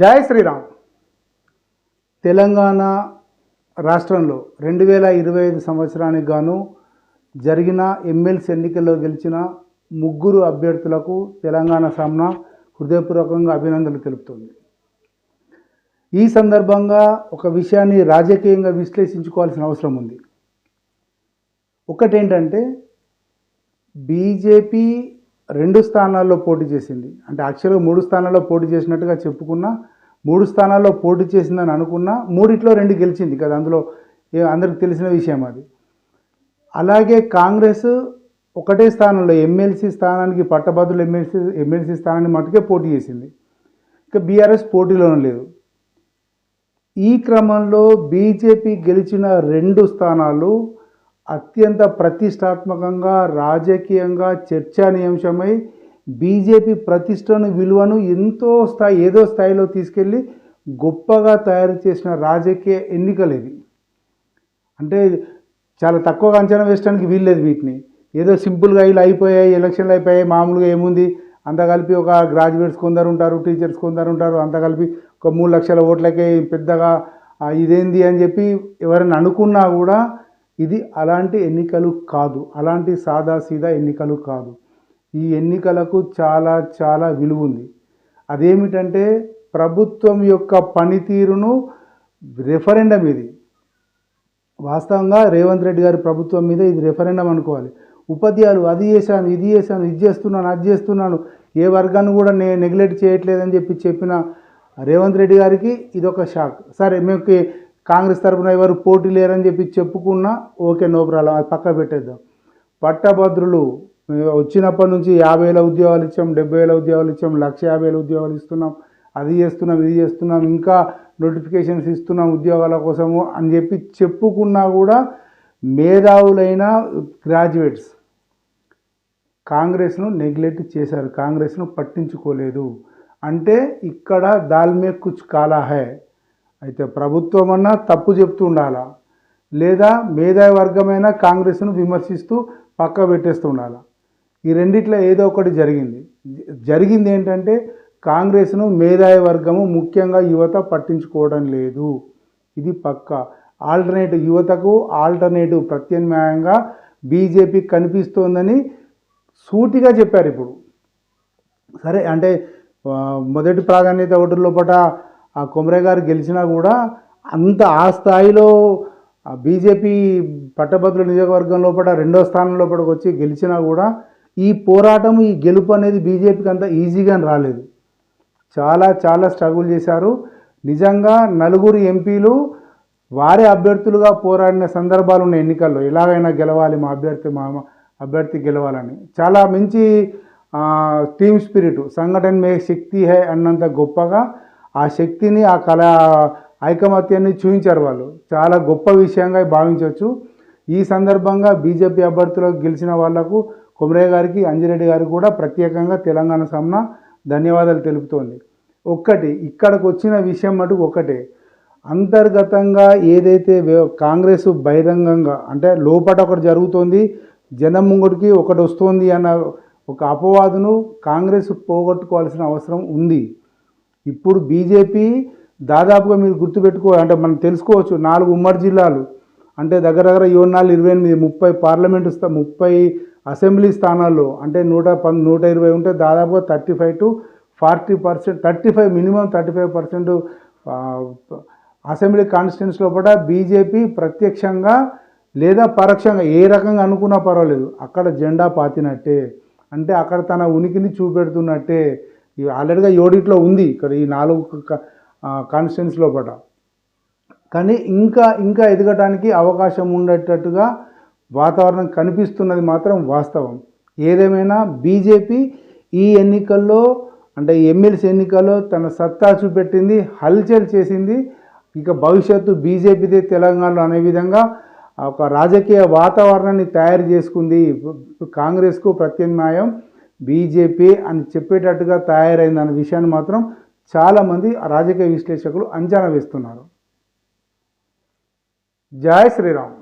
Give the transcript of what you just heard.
జై శ్రీరామ్. తెలంగాణ రాష్ట్రంలో రెండు వేల ఇరవై ఐదు సంవత్సరానికి గాను జరిగిన ఎమ్మెల్సీ ఎన్నికల్లో గెలిచిన ముగ్గురు అభ్యర్థులకు తెలంగాణ సామ్నా హృదయపూర్వకంగా అభినందనలు తెలుపుతుంది. ఈ సందర్భంగా ఒక విషయాన్ని రాజకీయంగా విశ్లేషించుకోవాల్సిన అవసరం ఉంది. ఒకటేంటంటే బీజేపీ రెండు స్థానాల్లో పోటీ చేసింది. అంటే యాక్చువల్గా మూడు స్థానాల్లో పోటీ చేసినట్టుగా చెప్పుకున్నా మూడు స్థానాల్లో పోటీ చేసిందని అనుకున్నా మూడిట్లో రెండు గెలిచింది. కదా అందులో అందరికి తెలిసిన విషయం అది. అలాగే కాంగ్రెస్ ఒకటే స్థానంలో ఎమ్మెల్సీ స్థానానికి పట్టభద్రులు ఎమ్మెల్సీ ఎమ్మెల్సీ స్థానాన్ని మటుకే పోటీ చేసింది. ఇక బీఆర్ఎస్ పోటీలోనే లేదు. ఈ క్రమంలో బీజేపీ గెలిచిన రెండు స్థానాలు అత్యంత ప్రతిష్టాత్మకంగా రాజకీయంగా చర్చనీయాంశమై బీజేపీ ప్రతిష్టను విలువను ఎంతో స్థాయి ఏదో స్థాయిలో తీసుకెళ్ళి గొప్పగా తయారు చేసిన రాజకీయ ఎన్నికలు ఇవి. అంటే చాలా తక్కువగా అంచనా వేయడానికి వీల్లేదు వీటిని. ఏదో సింపుల్గా ఇలా అయిపోయాయి ఎలక్షన్లు అయిపోయాయి మామూలుగా ఏముంది? అంత కలిపి ఒక గ్రాడ్యుయేట్స్ కొందరు ఉంటారు టీచర్స్ కొందరు ఉంటారు అంత కలిపి ఒక మూడు లక్షల ఓట్లకే పెద్దగా ఇదేంది అని చెప్పి ఎవరైనా అనుకున్నా కూడా ఇది అలాంటి ఎన్నికలు కాదు. అలాంటి సాదా సీదా ఎన్నికలు కాదు. ఈ ఎన్నికలకు చాలా చాలా విలువ ఉంది అదేమిటంటే ప్రభుత్వం యొక్క పనితీరును రెఫరెండం ఇది. వాస్తవంగా రేవంత్ రెడ్డి గారి ప్రభుత్వం మీద ఇది రెఫరెండం అనుకోవాలి. ఉపాధ్యాయులు అది చేశాను ఇది చేశాను ఇది చేస్తున్నాను అది చేస్తున్నాను. ఏ వర్గాన్ని కూడా నేను నెగ్లెక్ట్ చేయట్లేదని చెప్పి చెప్పిన రేవంత్ రెడ్డి గారికి ఇదొక షాక్ సరే మేము కాంగ్రెస్ తరఫున ఎవరు పోటీ లేరని చెప్పి చెప్పుకున్నా ఓకే నో ప్రాబ్లం అది పక్క పెట్టేద్దాం. పట్టభద్రులు వచ్చినప్పటి నుంచి యాభై వేల ఉద్యోగాలు ఇచ్చాం డెబ్బై వేల ఉద్యోగాలు ఇచ్చాం లక్ష యాభై వేల ఉద్యోగాలు ఇస్తున్నాం అది చేస్తున్నాం ఇది చేస్తున్నాం ఇంకా నోటిఫికేషన్స్ ఇస్తున్నాం ఉద్యోగాల కోసము అని చెప్పి చెప్పుకున్నా కూడా మేధావులైన గ్రాడ్యుయేట్స్ కాంగ్రెస్ను నెగ్లెక్ట్ చేశారు కాంగ్రెస్ను పట్టించుకోలేదు. అంటే ఇక్కడ దాల్మే కుచ్ కాలా హై అయితే ప్రభుత్వం అన్నా తప్పు చెప్తూ ఉండాలా? లేదా మేధావి వర్గమైన కాంగ్రెస్ను విమర్శిస్తూ పక్క పెట్టేస్తూ ఉండాలా? ఈ రెండిట్లో ఏదో ఒకటి జరిగింది. జరిగింది ఏంటంటే కాంగ్రెస్ను మేధావి వర్గము ముఖ్యంగా యువత పట్టించుకోవడం లేదు. ఇది పక్క. ఆల్టర్నేటివ్ యువతకు ఆల్టర్నేటివ్ ప్రత్యామ్నాయంగా బీజేపీ కనిపిస్తోందని సూటిగా చెప్పారు ఇప్పుడు. సరే అంటే మొదటి ప్రాధాన్యత ఓటర్ లోపల ఆ కొమరే గారు గెలిచినా కూడా అంత ఆ స్థాయిలో బీజేపీ పట్టభద్రుల నియోజకవర్గం లోపల రెండో స్థానం లోపలికి వచ్చి గెలిచినా కూడా ఈ పోరాటం ఈ గెలుపు అనేది బీజేపీకి అంత ఈజీగా రాలేదు. చాలా చాలా స్ట్రగుల్ చేశారు. నిజంగా నలుగురు ఎంపీలు వారే అభ్యర్థులుగా పోరాడిన సందర్భాలు ఉన్న ఎన్నికల్లో ఎలాగైనా గెలవాలి మా అభ్యర్థి మా అభ్యర్థి గెలవాలని. చాలా మంచి టీమ్ స్పిరిట్ సంఘటన మే శక్తి హే అన్నంత గొప్పగా ఆ శక్తిని ఆ కళ ఐకమత్యాన్ని చూపించారు వాళ్ళు. చాలా గొప్ప విషయంగా భావించవచ్చు. ఈ సందర్భంగా బీజేపీ అభ్యర్థులకు గెలిచిన వాళ్ళకు కొమరయ్య గారికి అంజిరెడ్డి గారికి కూడా ప్రత్యేకంగా తెలంగాణ సమ్న ధన్యవాదాలు తెలుపుతోంది. ఒక్కటి ఇక్కడికి వచ్చిన విషయం మటుకు ఒకటే. అంతర్గతంగా ఏదైతే కాంగ్రెస్ బహిరంగంగా అంటే లోపట ఒకటి జరుగుతోంది జనం ముంగటికి ఒకటి వస్తోంది అన్న ఒక అపవాదును కాంగ్రెస్ పోగొట్టుకోవాల్సిన అవసరం ఉంది. ఇప్పుడు బీజేపీ దాదాపుగా మీరు గుర్తుపెట్టుకో అంటే మనం తెలుసుకోవచ్చు నాలుగు ఉమ్మడి జిల్లాలు. అంటే దగ్గర దగ్గర ఇరవై నాలుగు ఇరవై ఎనిమిది ముప్పై పార్లమెంటు స్థా ముప్పై అసెంబ్లీ స్థానాల్లో అంటే నూట పం నూట ఇరవై ఉంటే దాదాపుగా thirty five to forty percent thirty five minimum thirty five percent assembly constituencies కూడా బీజేపీ ప్రత్యక్షంగా లేదా పరోక్షంగా ఏ రకంగా అనుకున్నా పర్వాలేదు. అక్కడ జెండా పాతినట్టే. అంటే అక్కడ తన ఉనికిని చూపెడుతున్నట్టే. ఇవి ఆల్రెడీగా ఏడిట్లో ఉంది. ఇక్కడ ఈ నాలుగు కాన్స్టిట్యూన్స్ లోపల కానీ ఇంకా ఇంకా ఎదగటానికి అవకాశం ఉండేటట్టుగా వాతావరణం కనిపిస్తున్నది మాత్రం వాస్తవం. ఏదేమైనా బీజేపీ ఈ ఎన్నికల్లో అంటే ఎమ్మెల్సీ ఎన్నికల్లో తన సత్తా చూపెట్టింది హల్చల్ చేసింది. ఇక భవిష్యత్తు బీజేపీదే తెలంగాణలో అనే విధంగా ఒక రాజకీయ వాతావరణాన్ని తయారు చేసుకుంది. కాంగ్రెస్కు ప్రత్యామ్నాయం బీజేపీ అని చెప్పేటట్టుగా తయారైందన్న విషయాన్ని మాత్రం చాలామంది రాజకీయ విశ్లేషకులు అంచనా వేస్తున్నారు. జయ శ్రీరామ్.